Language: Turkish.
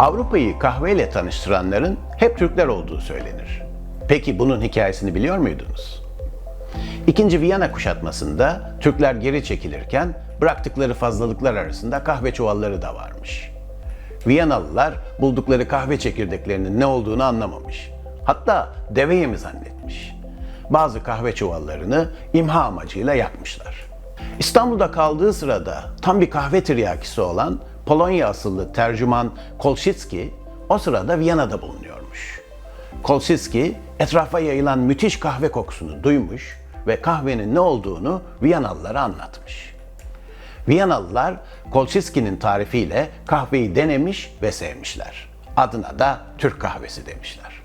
Avrupa'yı kahveyle tanıştıranların hep Türkler olduğu söylenir. Peki bunun hikayesini biliyor muydunuz? İkinci Viyana kuşatmasında Türkler geri çekilirken bıraktıkları fazlalıklar arasında kahve çuvalları da varmış. Viyanalılar buldukları kahve çekirdeklerinin ne olduğunu anlamamış. Hatta deve yemi zannetmiş. Bazı kahve çuvallarını imha amacıyla yakmışlar. İstanbul'da kaldığı sırada tam bir kahve tiryakisi olan Polonya asıllı tercüman Kolşitski o sırada Viyana'da bulunuyormuş. Kolşitski etrafa yayılan müthiş kahve kokusunu duymuş ve kahvenin ne olduğunu Viyanalılara anlatmış. Viyanalılar Kolçiski'nin tarifiyle kahveyi denemiş ve sevmişler. Adına da Türk kahvesi demişler.